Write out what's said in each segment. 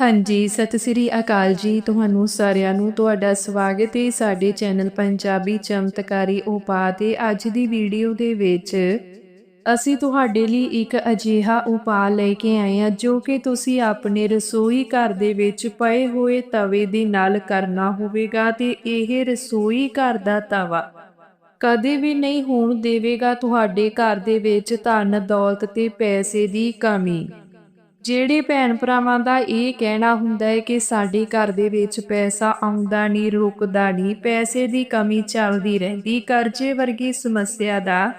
ਹਾਂਜੀ, ਸਤਿ ਸ੍ਰੀ ਅਕਾਲ ਜੀ। ਤੁਹਾਨੂੰ ਸਾਰਿਆਂ ਨੂੰ ਤੁਹਾਡਾ ਸਵਾਗਤ ਹੈ ਸਾਡੇ ਚੈਨਲ ਪੰਜਾਬੀ ਚਮਤਕਾਰੀ ਉਪਾਅ ਤੇ ਅੱਜ ਦੀ ਵੀਡੀਓ ਦੇ ਵਿੱਚ ਅਸੀਂ ਤੁਹਾਡੇ ਲਈ ਇੱਕ ਅਜਿਹਾ ਉਪਾਅ ਲੈ ਕੇ ਆਏ ਹਾਂ ਜੋ ਕਿ ਤੁਸੀਂ ਆਪਣੇ ਰਸੋਈ ਘਰ ਦੇ ਵਿੱਚ ਪਏ ਹੋਏ ਤਵੇ ਦੇ ਨਾਲ ਕਰਨਾ ਹੋਵੇਗਾ ਤੇ ਇਹ ਰਸੋਈ ਘਰ ਦਾ ਤਵਾ ਕਦੇ ਵੀ ਨਹੀਂ ਹੋਣ ਦੇਵੇਗਾ। ਤੁਹਾਡੇ ਘਰ ਦੇ ਵਿੱਚ ਧਨ, ਦੌਲਤ ਤੇ ਪੈਸੇ ਦੀ ਕਮੀ। ਜਿਹੜੇ ਭੈਣ ਭਰਾਵਾਂ ਦਾ ਇਹ ਕਹਿਣਾ ਹੁੰਦਾ ਹੈ ਕਿ ਸਾਡੇ ਘਰ ਦੇ ਵਿੱਚ ਪੈਸਾ ਆਉਂਦਾ ਨਹੀਂ, ਰੁਕਦਾ ਨਹੀਂ, ਪੈਸੇ ਦੀ ਕਮੀ ਚੱਲਦੀ ਰਹਿੰਦੀ, ਕਰਜ਼ੇ ਵਰਗੀ ਸਮੱਸਿਆ ਦਾ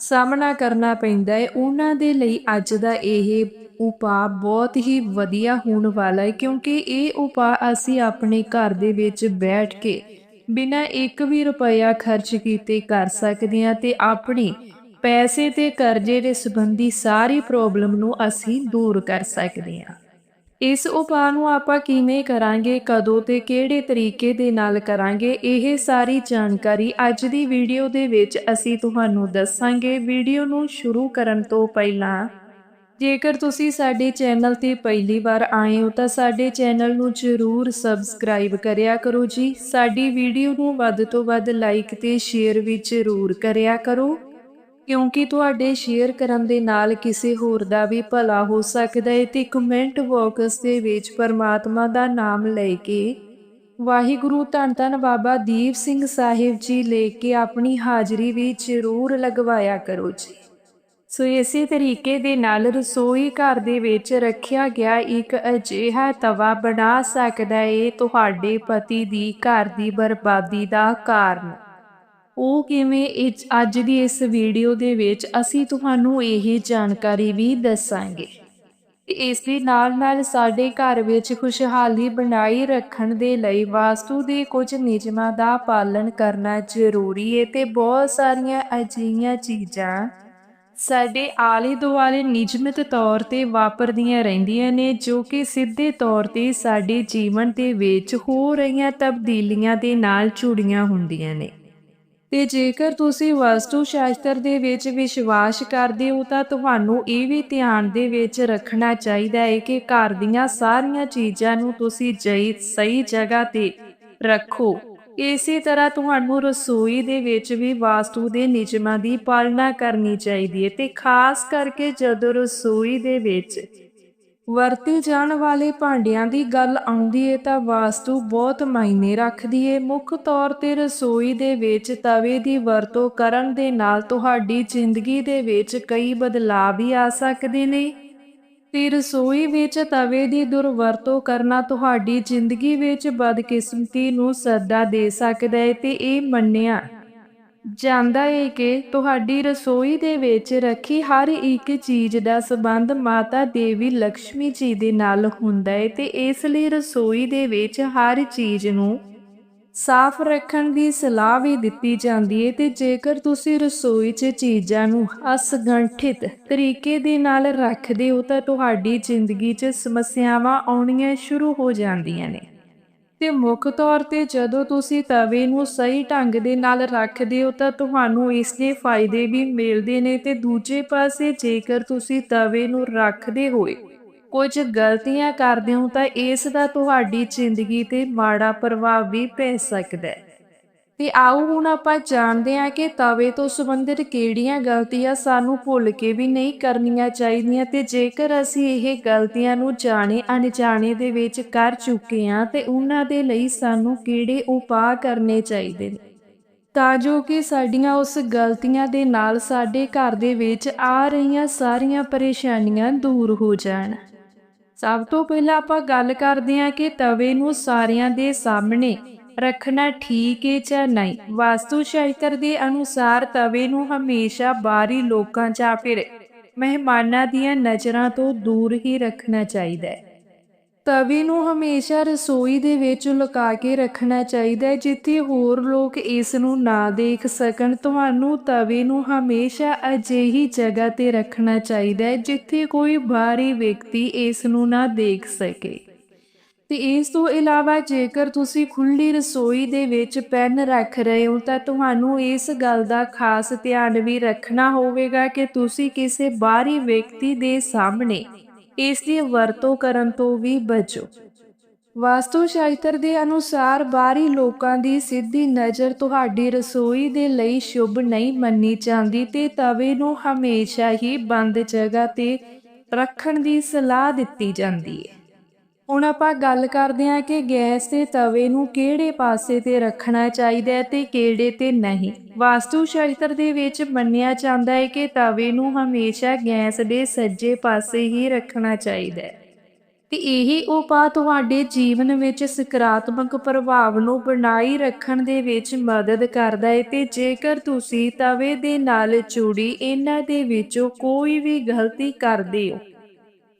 ਸਾਹਮਣਾ ਕਰਨਾ ਪੈਂਦਾ ਹੈ। ਉਹਨਾਂ ਦੇ ਲਈ ਅੱਜ ਦਾ ਇਹ ਉਪਾਅ ਬਹੁਤ ਹੀ ਵਧੀਆ ਹੋਣ ਵਾਲਾ ਹੈ ਕਿਉਂਕਿ ਇਹ ਉਪਾਅ ਅਸੀਂ ਆਪਣੇ ਘਰ ਦੇ ਵਿੱਚ ਬੈਠ ਕੇ ਬਿਨਾਂ ਇੱਕ ਵੀ ਰੁਪਇਆ ਖਰਚ ਕੀਤੇ ਕਰ ਸਕਦੇ ਹਾਂ ਤੇ ਆਪਣੀ ਪੈਸੇ ਤੇ ਕਰਜ਼ੇ ਦੇ ਸੰਬੰਧੀ ਸਾਰੀ ਪ੍ਰੋਬਲਮ ਨੂੰ ਅਸੀਂ ਦੂਰ ਕਰ ਸਕਦੇ ਹਾਂ। ਇਸ ਉਪਾਅ ਨੂੰ ਆਪਾਂ ਕਿਵੇਂ ਕਰਾਂਗੇ, ਕਦੋਂ ਤੇ ਕਿਹੜੇ ਤਰੀਕੇ ਦੇ ਨਾਲ ਕਰਾਂਗੇ, ਇਹ ਸਾਰੀ ਜਾਣਕਾਰੀ ਅੱਜ ਦੀ ਵੀਡੀਓ ਦੇ ਵਿੱਚ ਅਸੀਂ ਤੁਹਾਨੂੰ ਦੱਸਾਂਗੇ। ਵੀਡੀਓ ਨੂੰ ਸ਼ੁਰੂ ਕਰਨ ਤੋਂ ਪਹਿਲਾਂ, ਜੇਕਰ ਤੁਸੀਂ ਸਾਡੇ ਚੈਨਲ ਤੇ ਪਹਿਲੀ ਵਾਰ ਆਏ ਹੋ, ਤਾਂ ਸਾਡੇ ਚੈਨਲ ਨੂੰ ਜ਼ਰੂਰ ਸਬਸਕ੍ਰਾਈਬ ਕਰਿਆ ਕਰੋ ਜੀ। ਸਾਡੀ ਵੀਡੀਓ ਨੂੰ ਵੱਧ ਤੋਂ ਵੱਧ ਲਾਈਕ ਤੇ ਸ਼ੇਅਰ ਵੀ ਜ਼ਰੂਰ ਕਰਿਆ ਕਰੋ। ਕਿਉਂਕਿ ਤੁਹਾਡੇ ਸ਼ੇਅਰ ਕਰਨ ਦੇ ਨਾਲ ਕਿਸੇ ਹੋਰ ਦਾ ਵੀ ਭਲਾ ਹੋ ਸਕਦਾ ਹੈ ਤੇ ਕਮੈਂਟ ਬਾਕਸ ਦੇ ਵਿੱਚ ਪਰਮਾਤਮਾ ਦਾ ਨਾਮ ਲੈ ਕੇ ਵਾਹਿਗੁਰੂ ਧੰਨ ਧੰਨ ਬਾਬਾ ਦੀਪ ਸਿੰਘ ਸਾਹਿਬ ਜੀ ਲੈ ਕੇ ਆਪਣੀ ਹਾਜ਼ਰੀ ਵੀ ਜ਼ਰੂਰ ਲਗਵਾਇਆ ਕਰੋ ਜੀ। ਸੋ ਇਸੇ ਤਰੀਕੇ ਦੇ ਨਾਲ ਰਸੋਈ ਘਰ ਦੇ ਵਿੱਚ ਰੱਖਿਆ ਗਿਆ ਇੱਕ ਅਜਿਹਾ ਤਵਾ ਬਣਾ ਸਕਦਾ ਹੈ ਤੁਹਾਡੇ ਪਤੀ ਦੀ ਘਰ ਦੀ ਬਰਬਾਦੀ ਦਾ ਕਾਰਨ। ਉਹ ਕਿਵੇਂ ਇਸ ਅੱਜ ਦੀ ਇਸ ਵੀਡੀਓ ਦੇ ਵਿੱਚ ਅਸੀਂ ਤੁਹਾਨੂੰ ਇਹ ਜਾਣਕਾਰੀ ਵੀ ਦੱਸਾਂਗੇ। ਇਸ ਦੇ ਨਾਲ ਨਾਲ ਸਾਡੇ ਘਰ ਵਿੱਚ ਖੁਸ਼ਹਾਲੀ ਬਣਾਈ ਰੱਖਣ ਦੇ ਲਈ ਵਾਸਤੂ ਦੇ ਕੁਝ ਨਿਯਮਾਂ ਦਾ ਪਾਲਣ ਕਰਨਾ ਜ਼ਰੂਰੀ ਹੈ ਤੇ ਬਹੁਤ ਸਾਰੀਆਂ ਅਜਿਹੀਆਂ ਚੀਜ਼ਾਂ ਸਾਡੇ ਆਲੇ ਦੁਆਲੇ ਨਿਯਮਿਤ ਤੌਰ ਤੇ ਵਾਪਰਦੀਆਂ ਰਹਿੰਦੀਆਂ ਨੇ ਜੋ ਕਿ ਸਿੱਧੇ ਤੌਰ ਤੇ ਸਾਡੇ ਜੀਵਨ ਦੇ ਵਿੱਚ ਹੋ ਰਹੀਆਂ ਤਬਦੀਲੀਆਂ ਦੇ ਨਾਲ ਜੁੜੀਆਂ ਹੁੰਦੀਆਂ ਨੇ। ਤੇ ਜੇਕਰ ਤੁਸੀਂ ਵਾਸਤੂ ਸ਼ਾਸਤਰ ਦੇ ਵਿੱਚ ਵਿਸ਼ਵਾਸ ਕਰਦੇ ਹੋ, ਤਾਂ ਤੁਹਾਨੂੰ ਇਹ ਵੀ ਧਿਆਨ ਦੇ ਵਿੱਚ ਰੱਖਣਾ ਚਾਹੀਦਾ ਹੈ ਕਿ ਘਰ ਦੀਆਂ ਸਾਰੀਆਂ ਚੀਜ਼ਾਂ ਨੂੰ ਤੁਸੀਂ ਜਈ ਸਹੀ ਜਗ੍ਹਾ ਤੇ ਰੱਖੋ। ਇਸੇ ਤਰ੍ਹਾਂ ਤੁਹਾਨੂੰ ਰਸੋਈ ਦੇ ਵਿੱਚ ਵੀ ਵਾਸਤੂ ਦੇ ਨਿਯਮਾਂ ਦੀ ਪਾਲਣਾ ਕਰਨੀ ਚਾਹੀਦੀ ਹੈ ਤੇ ਖਾਸ ਕਰਕੇ ਜਦੋਂ ਰਸੋਈ ਦੇ ਵਿੱਚ ਵਰਤੇ ਜਾਣ ਵਾਲੇ ਭਾਂਡਿਆਂ ਦੀ ਗੱਲ ਆਉਂਦੀ ਹੈ ਤਾਂ ਵਾਸਤੂ ਬਹੁਤ ਮਾਇਨੇ ਰੱਖਦੀ ਹੈ ਮੁੱਖ ਤੌਰ ਤੇ ਰਸੋਈ ਦੇ ਵਿੱਚ ਤਵੇ ਦੀ ਵਰਤੋਂ ਕਰਨ ਦੇ ਨਾਲ ਤੁਹਾਡੀ ਜ਼ਿੰਦਗੀ ਦੇ ਵਿੱਚ ਕਈ ਬਦਲਾਅ ਵੀ ਆ ਸਕਦੇ ਨੇ। ਤੇ ਰਸੋਈ ਵਿੱਚ ਤਵੇ ਦੀ ਦੁਰਵਰਤੋਂ ਕਰਨਾ ਤੁਹਾਡੀ ਜ਼ਿੰਦਗੀ ਵਿੱਚ ਬਦਕਿਸਮਤੀ ਨੂੰ ਸੱਦਾ ਦੇ ਸਕਦਾ ਹੈ ਤੇ ਇਹ ਮੰਨਿਆ ਜਾਂਦਾ ਏ ਕਿ ਤੁਹਾਡੀ ਰਸੋਈ ਦੇ ਵਿੱਚ ਰੱਖੀ ਹਰ ਇੱਕ ਚੀਜ਼ ਦਾ ਸਬੰਧ ਮਾਤਾ ਦੇਵੀ ਲక్ష్ਮੀ ਜੀ ਦੇ ਨਾਲ ਹੁੰਦਾ ਹੈ ਤੇ ਇਸ ਲਈ ਰਸੋਈ ਦੇ ਵਿੱਚ ਹਰ ਚੀਜ਼ ਨੂੰ ਸਾਫ਼ ਰੱਖਣ ਦੀ ਸਲਾਹ ਵੀ ਦਿੱਤੀ ਜਾਂਦੀ ਹੈ ਤੇ ਜੇਕਰ ਤੁਸੀਂ ਰਸੋਈ 'ਚ ਚੀਜ਼ਾਂ ਨੂੰ ਅਸਗੰਠਿਤ ਤਰੀਕੇ ਦੇ ਨਾਲ ਰੱਖਦੇ ਹੋ ਤਾਂ ਤੁਹਾਡੀ ਜ਼ਿੰਦਗੀ 'ਚ ਸਮੱਸਿਆਵਾਂ ਆਉਣੀਆਂ ਸ਼ੁਰੂ ਹੋ ਜਾਂਦੀਆਂ ਨੇ। ਤੇ ਮੁੱਖ ਤੌਰ ਤੇ ਜਦੋਂ ਤੁਸੀਂ ਤਵੇ ਨੂੰ ਸਹੀ ਢੰਗ ਦੇ ਨਾਲ ਰੱਖਦੇ ਹੋ ਤਾਂ ਤੁਹਾਨੂੰ ਇਸ ਦੇ ਫਾਇਦੇ ਵੀ ਮਿਲਦੇ ਨੇ ਤੇ ਦੂਜੇ ਪਾਸੇ ਜੇਕਰ ਤੁਸੀਂ ਤਵੇ ਨੂੰ ਰੱਖਦੇ ਹੋਏ ਕੁਝ ਗਲਤੀਆਂ ਕਰਦੇ ਹੋ ਤਾਂ ਇਸ ਦਾ ਤੁਹਾਡੀ ਜ਼ਿੰਦਗੀ ਤੇ ਮਾੜਾ ਪ੍ਰਭਾਵ ਵੀ ਪੈ ਸਕਦਾ ਹੈ। ਤੇ ਆਓ ਹੁਣ ਆਪਾਂ ਜਾਣਦੇ ਹਾਂ ਕਿ ਤਵੇ ਤੋਂ ਸੰਬੰਧਿਤ ਕਿਹੜੀਆਂ ਗਲਤੀਆਂ ਸਾਨੂੰ ਭੁੱਲ ਕੇ ਵੀ ਨਹੀਂ ਕਰਨੀਆਂ ਚਾਹੀਦੀਆਂ ਤੇ ਜੇਕਰ ਅਸੀਂ ਇਹ ਗਲਤੀਆਂ ਨੂੰ ਜਾਣੇ ਅਣਜਾਣੇ ਦੇ ਵਿੱਚ ਕਰ ਚੁੱਕੇ ਹਾਂ ਤੇ ਉਹਨਾਂ ਦੇ ਲਈ ਸਾਨੂੰ ਕਿਹੜੇ ਉਪਾਅ ਕਰਨੇ ਚਾਹੀਦੇ ਨੇ? ਤਾਂ ਜੋ ਕਿ ਸਾਡੀਆਂ ਉਸ ਗਲਤੀਆਂ ਦੇ ਨਾਲ ਸਾਡੇ ਘਰ ਦੇ ਵਿੱਚ ਆ ਰਹੀਆਂ ਸਾਰੀਆਂ ਪਰੇਸ਼ਾਨੀਆਂ ਦੂਰ ਹੋ ਜਾਣ। ਸਭ ਤੋਂ ਪਹਿਲਾਂ ਆਪਾਂ ਗੱਲ ਕਰਦੇ ਹਾਂ ਕਿ ਤਵੇ ਨੂੰ ਸਾਰਿਆਂ ਦੇ ਸਾਹਮਣੇ ਰੱਖਣਾ ਠੀਕ ਹੈ ਜਾਂ ਨਹੀਂ? ਵਾਸਤੂ ਸ਼ਾਸਤਰ ਦੇ ਅਨੁਸਾਰ ਤਵੇ ਨੂੰ ਹਮੇਸ਼ਾ ਬਾਹਰੀ ਲੋਕਾਂ ਜਾਂ ਫਿਰ ਮਹਿਮਾਨਾਂ ਦੀਆਂ ਨਜ਼ਰਾਂ ਤੋਂ ਦੂਰ ਹੀ ਰੱਖਣਾ ਚਾਹੀਦਾ ਹੈ। ਤਵੇ ਨੂੰ ਹਮੇਸ਼ਾ ਰਸੋਈ ਦੇ ਵਿੱਚ ਲੁਕਾ ਕੇ ਰੱਖਣਾ ਚਾਹੀਦਾ ਹੈ, ਜਿੱਥੇ ਹੋਰ ਲੋਕ ਇਸ ਨੂੰ ਨਾ ਦੇਖ ਸਕਣ। ਤੁਹਾਨੂੰ ਤਵੇ ਨੂੰ ਹਮੇਸ਼ਾ ਅਜਿਹੀ ਜਗ੍ਹਾ ਤੇ ਰੱਖਣਾ ਚਾਹੀਦਾ ਹੈ, ਜਿੱਥੇ ਕੋਈ ਬਾਹਰੀ ਵਿਅਕਤੀ ਇਸ ਨੂੰ ਨਾ ਦੇਖ ਸਕੇ। ਤੇ ਇਸ ਤੋਂ ਇਲਾਵਾ ਜੇਕਰ ਤੁਸੀਂ ਖੁੱਲੀ ਰਸੋਈ ਦੇ ਵਿੱਚ ਪੈਨ ਰੱਖ ਰਹੇ ਹੋ, ਤਾਂ ਤੁਹਾਨੂੰ ਇਸ ਗੱਲ ਦਾ ਖਾਸ ਧਿਆਨ ਵੀ ਰੱਖਣਾ ਹੋਵੇਗਾ ਕਿ ਤੁਸੀਂ ਕਿਸੇ ਬਾਹਰੀ ਵਿਅਕਤੀ ਦੇ ਸਾਹਮਣੇ ਇਸ ਦੀ ਵਰਤੋਂ ਕਰਨ ਤੋਂ ਵੀ ਬਚੋ। ਵਾਸਤੂ ਸ਼ਾਸਤਰ ਦੇ ਅਨੁਸਾਰ ਬਾਹਰੀ ਲੋਕਾਂ ਦੀ ਸਿੱਧੀ ਨਜ਼ਰ ਤੁਹਾਡੀ ਰਸੋਈ ਦੇ ਲਈ ਸ਼ੁਭ ਨਹੀਂ ਮੰਨੀ ਜਾਂਦੀ ਤੇ ਤਵੇ ਨੂੰ ਹਮੇਸ਼ਾ ਹੀ ਬੰਦ ਜਗ੍ਹਾ ਤੇ ਰੱਖਣ ਦੀ ਸਲਾਹ ਦਿੱਤੀ ਜਾਂਦੀ ਹੈ। ਹੁਣ ਆਪਾਂ ਗੱਲ ਕਰਦੇ ਹਾਂ ਕਿ ਗੈਸ ਤੇ ਤਵੇ ਨੂੰ ਕਿਹੜੇ ਪਾਸੇ ਤੇ ਰੱਖਣਾ ਚਾਹੀਦਾ ਹੈ ਤੇ ਕਿਹੜੇ ਤੇ ਨਹੀਂ। ਵਾਸਤੂ ਸ਼ਾਸਤਰ ਦੇ ਵਿੱਚ ਮੰਨਿਆ ਜਾਂਦਾ ਹੈ ਕਿ ਤਵੇ ਨੂੰ ਹਮੇਸ਼ਾ ਗੈਸ ਦੇ ਸੱਜੇ ਪਾਸੇ ਹੀ ਰੱਖਣਾ ਚਾਹੀਦਾ ਹੈ। ਤੇ ਇਹ ਉਪਾਅ ਤੁਹਾਡੇ ਜੀਵਨ ਵਿੱਚ ਸਕਾਰਾਤਮਕ ਪ੍ਰਭਾਵ ਨੂੰ ਬਣਾਈ ਰੱਖਣ ਦੇ ਵਿੱਚ ਮਦਦ ਕਰਦਾ ਹੈ ਤੇ ਜੇਕਰ ਤੁਸੀਂ ਤਵੇ ਦੇ ਨਾਲ ਜੁੜੀ ਇਹਨਾਂ ਦੇ ਵਿੱਚੋਂ ਕੋਈ ਵੀ ਗਲਤੀ ਕਰਦੇ ਹੋ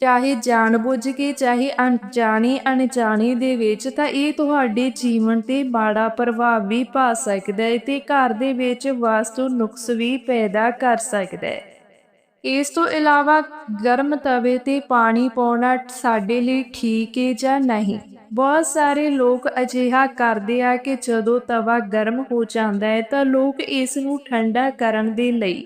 ਚਾਹੇ ਜਾਣਬੁੱਝ ਕੇ, ਚਾਹੇ ਅਣਜਾਣੇ ਅਣਜਾਣੇ ਦੇ ਵਿੱਚ, ਤਾਂ ਇਹ ਤੁਹਾਡੇ ਜੀਵਨ ਤੇ ਮਾੜਾ ਪ੍ਰਭਾਵ ਵੀ ਪਾ ਸਕਦਾ ਹੈ ਤੇ ਘਰ ਦੇ ਵਿੱਚ ਵਾਸਤੂ ਨੁਕਸ ਵੀ ਪੈਦਾ ਕਰ ਸਕਦਾ ਹੈ। ਇਸ ਤੋਂ ਇਲਾਵਾ ਗਰਮ ਤਵੇ ਤੇ ਪਾਣੀ ਪਾਉਣਾ ਸਾਡੇ ਲਈ ਠੀਕ ਹੈ ਜਾਂ ਨਹੀਂ? ਬਹੁਤ ਸਾਰੇ ਲੋਕ ਅਜਿਹਾ ਕਰਦੇ ਆ ਕਿ ਜਦੋਂ ਤਵਾ ਗਰਮ ਹੋ ਜਾਂਦਾ ਹੈ ਤਾਂ ਲੋਕ ਇਸ ਨੂੰ ਠੰਡਾ ਕਰਨ ਦੇ ਲਈ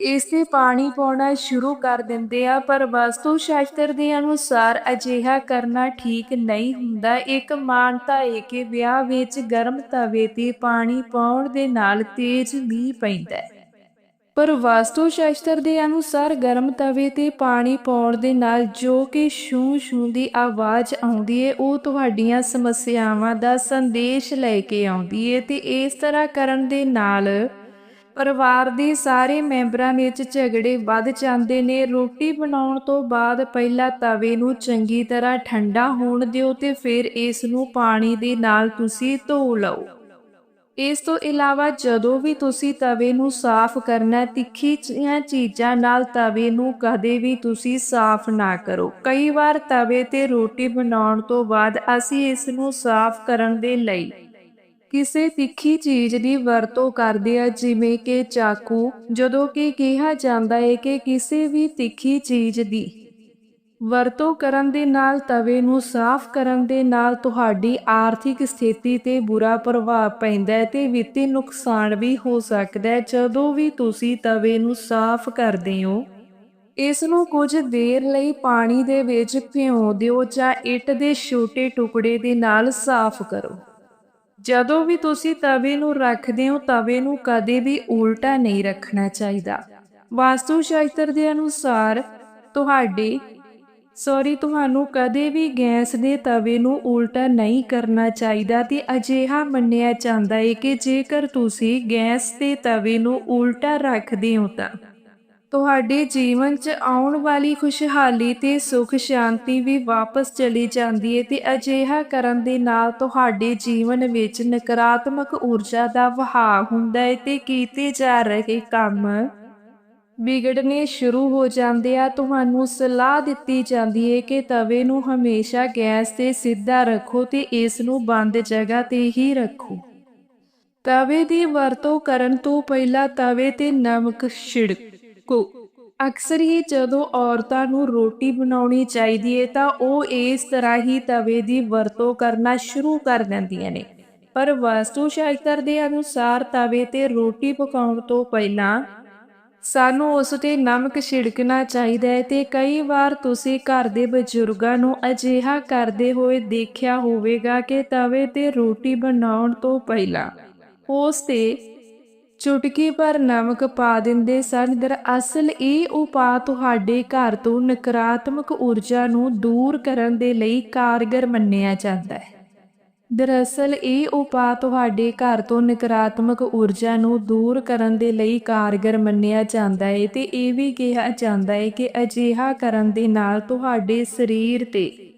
ਇਸ ਤੇ ਪਾਣੀ ਪਾਉਣਾ ਸ਼ੁਰੂ ਕਰ ਦਿੰਦੇ ਆ, ਪਰ ਵਸਤੂ ਸ਼ਾਸਤਰ ਦੇ ਅਨੁਸਾਰ ਅਜਿਹਾ ਕਰਨਾ ਠੀਕ ਨਹੀਂ ਹੁੰਦਾ। ਇੱਕ ਮਾਨਤਾ ਹੈ ਕਿ ਵਿਆਹ ਵਿੱਚ ਗਰਮ ਤਵੇ ਤੇ ਪਾਣੀ ਪਾਉਣ ਦੇ ਨਾਲ ਤੇਜ਼ ਮੀਂਹ ਪੈਂਦਾ ਹੈ। ਪਰ ਵਾਸਤੂ ਸ਼ਾਸਤਰ ਦੇ ਅਨੁਸਾਰ ਗਰਮ ਤਵੇ ਤੇ ਪਾਣੀ ਪਾਉਣ ਦੇ ਨਾਲ ਜੋ ਕਿ ਸ਼ੂ ਸ਼ੂ ਦੀ ਆਵਾਜ਼ ਆਉਂਦੀ ਹੈ ਉਹ ਤੁਹਾਡੀਆਂ ਸਮੱਸਿਆਵਾਂ ਦਾ ਸੰਦੇਸ਼ ਲੈ ਕੇ ਆਉਂਦੀ ਹੈ ਤੇ ਇਸ ਤਰ੍ਹਾਂ ਕਰਨ ਦੇ ਨਾਲ ਪਰਿਵਾਰ ਦੇ ਸਾਰੇ ਮੈਂਬਰਾਂ ਵਿੱਚ ਝਗੜੇ ਵੱਧ ਜਾਂਦੇ ਨੇ। ਰੋਟੀ ਬਣਾਉਣ ਤੋਂ ਬਾਅਦ ਪਹਿਲਾਂ ਤਵੇ ਨੂੰ ਚੰਗੀ ਤਰ੍ਹਾਂ ਠੰਡਾ ਹੋਣ ਦਿਓ ਤੇ ਫਿਰ ਇਸ ਨੂੰ ਪਾਣੀ ਦੇ ਨਾਲ ਤੁਸੀਂ ਧੋ ਲਓ। ਇਸ ਤੋਂ ਇਲਾਵਾ ਜਦੋਂ ਵੀ ਤੁਸੀਂ ਤਵੇ ਨੂੰ ਸਾਫ਼ ਕਰਨਾ ਤਿੱਖੀ ਚੀਜ਼ਾਂ ਨਾਲ ਤਵੇ ਨੂੰ ਕਦੇ ਵੀ ਤੁਸੀਂ ਸਾਫ਼ ਨਾ ਕਰੋ। ਕਈ ਵਾਰ ਤਵੇ ਤੇ ਰੋਟੀ ਬਣਾਉਣ ਤੋਂ ਬਾਅਦ ਅਸੀਂ ਇਸ ਨੂੰ ਸਾਫ਼ ਕਰਨ ਦੇ ਲਈ ਕਿਸੇ ਤਿੱਖੀ ਚੀਜ਼ ਦੀ ਵਰਤੋਂ ਕਰਦੇ ਆ, ਜਿਵੇਂ ਕਿ ਚਾਕੂ, ਜਦੋਂ ਕਿ ਕਿਹਾ ਜਾਂਦਾ ਹੈ ਕਿ ਕਿਸੇ ਵੀ ਤਿੱਖੀ ਚੀਜ਼ ਦੀ ਵਰਤੋਂ ਕਰਨ ਦੇ ਨਾਲ, ਤਵੇ ਨੂੰ ਸਾਫ਼ ਕਰਨ ਦੇ ਨਾਲ ਤੁਹਾਡੀ ਆਰਥਿਕ ਸਥਿਤੀ ਤੇ ਬੁਰਾ ਪ੍ਰਭਾਵ ਪੈਂਦਾ ਹੈ ਤੇ ਵਿੱਤੀ ਨੁਕਸਾਨ ਵੀ ਹੋ ਸਕਦਾ ਹੈ ਜਦੋਂ ਵੀ ਤੁਸੀਂ ਤਵੇ ਨੂੰ ਸਾਫ਼ ਕਰਦੇ ਹੋ, ਇਸ ਨੂੰ ਕੁਝ ਦੇਰ ਲਈ ਪਾਣੀ ਦੇ ਵਿੱਚ ਭਿਓ ਦਿਓ ਜਾਂ ਇੱਟ ਦੇ ਛੋਟੇ ਟੁਕੜੇ ਦੇ ਨਾਲ ਸਾਫ਼ ਕਰੋ। ਜਦੋਂ ਵੀ ਤੁਸੀਂ ਤਵੇ ਨੂੰ ਰੱਖਦੇ ਹੋ, ਤਵੇ ਨੂੰ ਕਦੇ ਵੀ ਉਲਟਾ ਨਹੀਂ ਰੱਖਣਾ ਚਾਹੀਦਾ। ਵਾਸਤੂ ਸ਼ਾਸਤਰ ਦੇ ਅਨੁਸਾਰ ਤੁਹਾਡੇ ਸੌਰੀ ਤੁਹਾਨੂੰ ਕਦੇ ਵੀ ਗੈਸ ਦੇ ਤਵੇ ਨੂੰ ਉਲਟਾ ਨਹੀਂ ਕਰਨਾ ਚਾਹੀਦਾ ਤੇ ਅਜਿਹਾ ਮੰਨਿਆ ਜਾਂਦਾ ਹੈ ਕਿ ਜੇਕਰ ਤੁਸੀਂ ਗੈਸ ਦੇ ਤਵੇ ਨੂੰ ਉਲਟਾ ਰੱਖਦੇ ਹੋ ਤਾਂ ਤੁਹਾਡੇ ਜੀਵਨ 'ਚ ਆਉਣ ਵਾਲੀ ਖੁਸ਼ਹਾਲੀ ਤੇ ਸੁਖ ਸ਼ਾਂਤੀ ਵੀ ਵਾਪਸ ਚਲੀ ਜਾਂਦੀ ਹੈ ਤੇ ਅਜਿਹਾ ਕਰਨ ਦੇ ਨਾਲ ਤੁਹਾਡੇ ਜੀਵਨ ਵਿੱਚ ਨਕਾਰਾਤਮਕ ਊਰਜਾ ਦਾ ਵਹਾਅ ਹੁੰਦਾ ਹੈ ਤੇ ਕੀਤੇ ਜਾ ਰਹੇ ਕੰਮ ਵਿਗੜਨੇ ਸ਼ੁਰੂ ਹੋ ਜਾਂਦੇ ਆ। ਤੁਹਾਨੂੰ ਸਲਾਹ ਦਿੱਤੀ ਜਾਂਦੀ ਹੈ ਕਿ ਤਵੇ ਨੂੰ ਹਮੇਸ਼ਾ ਗੈਸ ਤੇ ਸਿੱਧਾ ਰੱਖੋ ਤੇ ਇਸ ਨੂੰ ਬੰਦ ਜਗ੍ਹਾ ਤੇ ਹੀ ਰੱਖੋ। ਤਵੇ ਦੀ ਵਰਤੋਂ ਕਰਨ ਤੋਂ ਪਹਿਲਾਂ ਤਵੇ ਤੇ ਨਮਕ ਛਿੜਕੋ ਅਕਸਰ ਹੀ ਜਦੋਂ ਔਰਤਾਂ ਨੂੰ ਰੋਟੀ ਬਣਾਉਣੀ ਚਾਹੀਦੀ ਹੈ ਤਾਂ ਉਹ ਇਸ ਤਰ੍ਹਾਂ ਹੀ ਤਵੇ ਦੀ ਵਰਤੋਂ ਕਰਨਾ ਸ਼ੁਰੂ ਕਰ ਦਿੰਦੀਆਂ ਨੇ। ਪਰ ਵਾਸਤੂ ਸ਼ਾਸਤਰ ਦੇ ਅਨੁਸਾਰ ਤਵੇ ਤੇ ਰੋਟੀ ਪਕਾਉਣ ਤੋਂ ਪਹਿਲਾਂ ਸਾਨੂੰ ਉਸ ਤੇ ਨਮਕ ਛਿੜਕਣਾ ਚਾਹੀਦਾ ਹੈ ਤੇ ਕਈ ਵਾਰ ਤੁਸੀਂ ਘਰ ਦੇ ਬਜ਼ੁਰਗਾਂ ਨੂੰ ਅਜਿਹਾ ਕਰਦੇ ਹੋਏ ਦੇਖਿਆ ਹੋਵੇਗਾ ਕਿ ਤਵੇ ਤੇ ਰੋਟੀ ਬਣਾਉਣ ਤੋਂ ਪਹਿਲਾਂ ਉਸ ਤੇ ਚੁਟਕੀ ਪਰ ਨਮਕ ਪਾ ਦਿੰਦੇ ਸਨ। ਦਰਅਸਲ ਇਹ ਉਪਾਅ ਤੁਹਾਡੇ ਘਰ ਤੋਂ ਨਕਾਰਾਤਮਕ ਊਰਜਾ ਨੂੰ ਦੂਰ ਕਰਨ ਦੇ ਲਈ ਕਾਰਗਰ ਮੰਨਿਆ ਜਾਂਦਾ ਹੈ। ਦਰਅਸਲ ਇਹ ਉਪਾਅ ਤੁਹਾਡੇ ਘਰ ਤੋਂ ਨਕਾਰਾਤਮਕ ਊਰਜਾ ਨੂੰ ਦੂਰ ਕਰਨ ਦੇ ਲਈ ਕਾਰਗਰ ਮੰਨਿਆ ਜਾਂਦਾ ਹੈ। ਤੇ ਇਹ ਵੀ ਕਿਹਾ ਜਾਂਦਾ ਹੈ ਕਿ ਅਜਿਹਾ ਕਰਨ ਦੇ ਨਾਲ ਤੁਹਾਡੇ ਸਰੀਰ ਤੇ